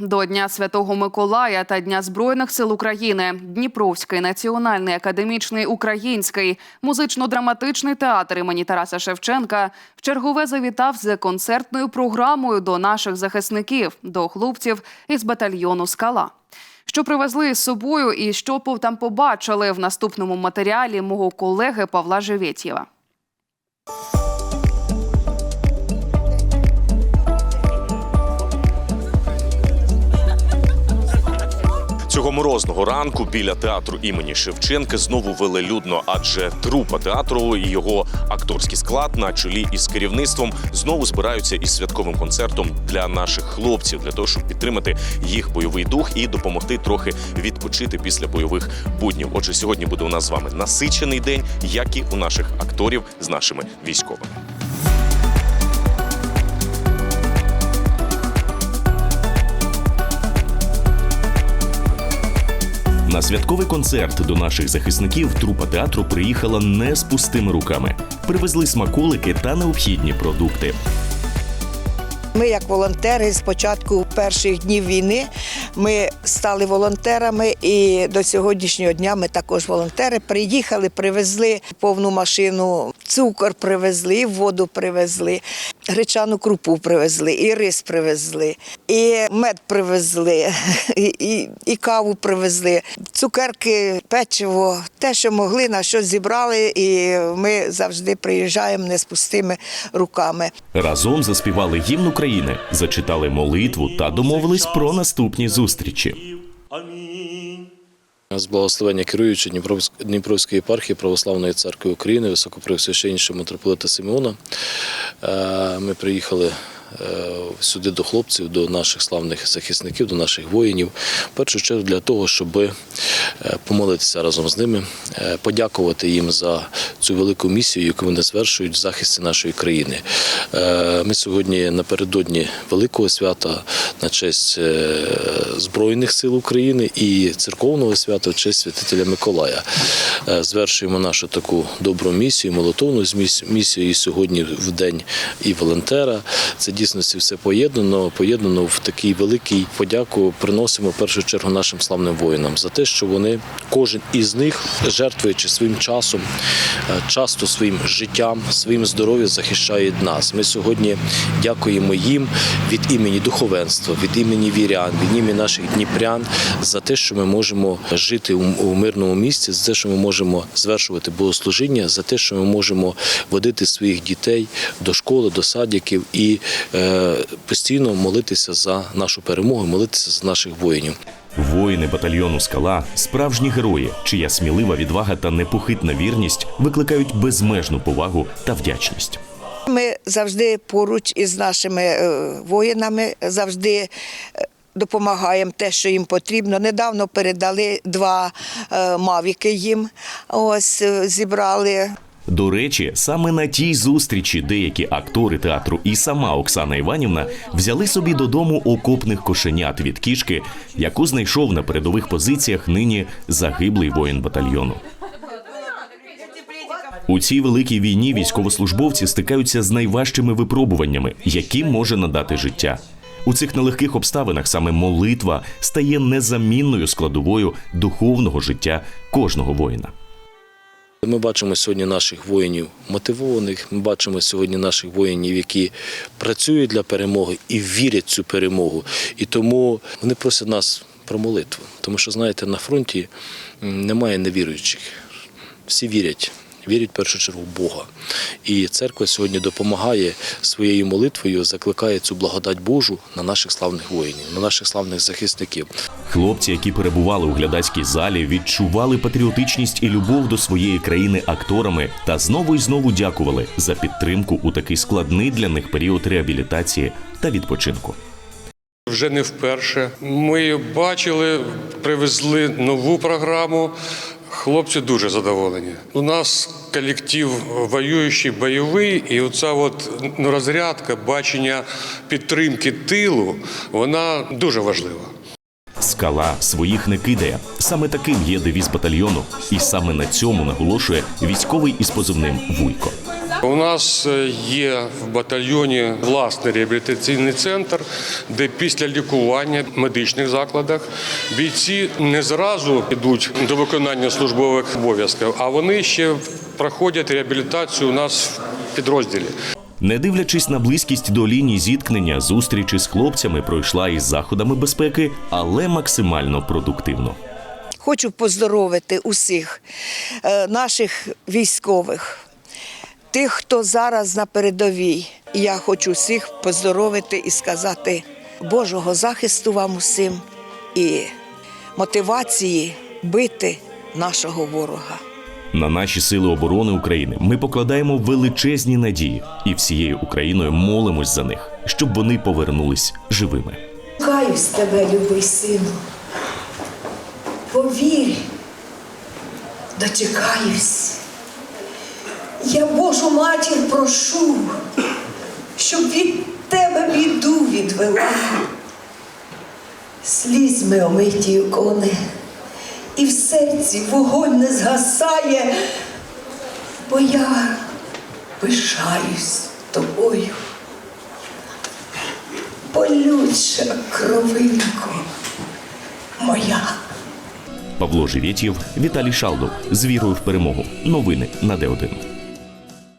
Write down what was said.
До Дня Святого Миколая та Дня Збройних сил України Дніпровський національний академічний український музично-драматичний театр імені Тараса Шевченка вчергове завітав з концертною програмою до наших захисників, до хлопців із батальйону Скала. Що привезли з собою і що там побачили в наступному матеріалі мого колеги Павла Живєтєва. Цього морозного ранку біля театру імені Шевченка знову велелюдно, адже трупа театру і його акторський склад на чолі із керівництвом знову збираються із святковим концертом для наших хлопців, для того, щоб підтримати їх бойовий дух і допомогти трохи відпочити після бойових буднів. Отже, сьогодні буде у нас з вами насичений день, як і у наших акторів з нашими військовими. Святковий концерт до наших захисників трупа театру приїхала не з пустими руками. Привезли смаколики та необхідні продукти. Ми, як волонтери, з початку перших днів війни ми стали волонтерами, і до сьогоднішнього дня ми також волонтери. Приїхали, привезли повну машину, цукор привезли, і воду привезли, гречану крупу привезли, і рис привезли, і мед привезли, і, і, і каву привезли, цукерки, печиво, те, що могли, на що зібрали, і ми завжди приїжджаємо не з пустими руками. Разом заспівали гімн України, зачитали молитву та домовились про наступні зустрічі. З благословення керуючи Дніпровськ- Дніпровської єпархії Православної церкви України, високопревсвященнішого митрополита Симеона, е, ми приїхали сюди до хлопців, до наших славних захисників, до наших воїнів. В першу чергу для того, щоб е, помолитися разом з ними, е, подякувати їм за цю велику місію, яку вони звершують в захисті нашої країни. Е, Ми сьогодні напередодні великого свята на честь е, Збройних сил України і церковного свята в честь святителя Миколая. Е, Звершуємо нашу таку добру місію, молотовну місію і сьогодні в день і волонтера. Це дійсності все поєднано, поєднано в такий великий подяку. Приносимо в першу чергу нашим славним воїнам за те, що вони кожен із них, жертвуючи своїм часом, е, часто своїм життям, своїм здоров'ям захищають нас. Ми сьогодні дякуємо їм від імені духовенства, від імені вірян, від імені наших дніпрян за те, що ми можемо жити у у мирному місці, за те, що ми можемо звершувати богослужіння, за те, що ми можемо водити своїх дітей до школи, до садиків і е, постійно молитися за нашу перемогу, молитися за наших воїнів. Воїни батальйону Скала справжні герої, чия смілива відвага та непохитна вірність викликають безмежну повагу та вдячність. Ми завжди поруч із нашими е, воїнами, завжди е, допомагаємо те, що їм потрібно. Недавно передали два е, мавіки їм. Ось зібрали. До речі, саме на тій зустрічі деякі актори театру і сама Оксана Іванівна взяли собі додому окопних кошенят від кішки, яку знайшов на передових позиціях нині загиблий воїн батальйону. У цій великій війні військовослужбовці стикаються з найважчими випробуваннями, які може надати життя. У цих нелегких обставинах саме молитва стає незамінною складовою духовного життя кожного воїна. Ми бачимо сьогодні наших воїнів мотивованих. Ми бачимо сьогодні наших воїнів, які працюють для перемоги і вірять в цю перемогу. І тому вони просять нас про молитву. Тому що, знаєте, на фронті немає невіруючих. Всі вірять. Вірять в першу чергу в Бога. І церква сьогодні допомагає своєю молитвою, закликає цю благодать Божу на наших славних воїнів, на наших славних захисників. Хлопці, які перебували у глядацькій залі, відчували патріотичність і любов до своєї країни акторами та знову і знову дякували за підтримку у такий складний для них період реабілітації та відпочинку. Вже не вперше. Ми бачили, привезли нову програму. Хлопці дуже задоволені. У нас колектив воюючий, бойовий, і оця от ну, розрядка, бачення підтримки тилу, вона дуже важлива. Скала своїх не кидає. Саме таким є девіз батальйону, і саме на цьому наголошує військовий із позивним Вуйко. У нас е, є в батальйоні власний реабілітаційний центр, де після лікування в медичних закладах бійці не зразу йдуть до виконання службових обов'язків, а вони ще проходять реабілітацію у нас в підрозділі. Не дивлячись на близькість до лінії зіткнення, зустрічі з хлопцями пройшла із заходами безпеки, але максимально продуктивно. Хочу поздоровити усіх е, наших військових, тих, хто зараз на передовій. Я хочу всіх поздоровити і сказати Божого захисту вам усім і мотивації бити нашого ворога. На наші сили оборони України ми покладаємо величезні надії і всією Україною молимось за них, щоб вони повернулись живими. Каюсь тебе, любий сину. Повір, дочекаюсь. Я Божу матір прошу, щоб від тебе біду відвела. Слізьми омиті ікони, і в серці вогонь не згасає, бо я пишаюсь тобою болюча кровинко моя. Павло Живєтєв, Віталій Шалдов з вірою в перемогу. Новини на Д1.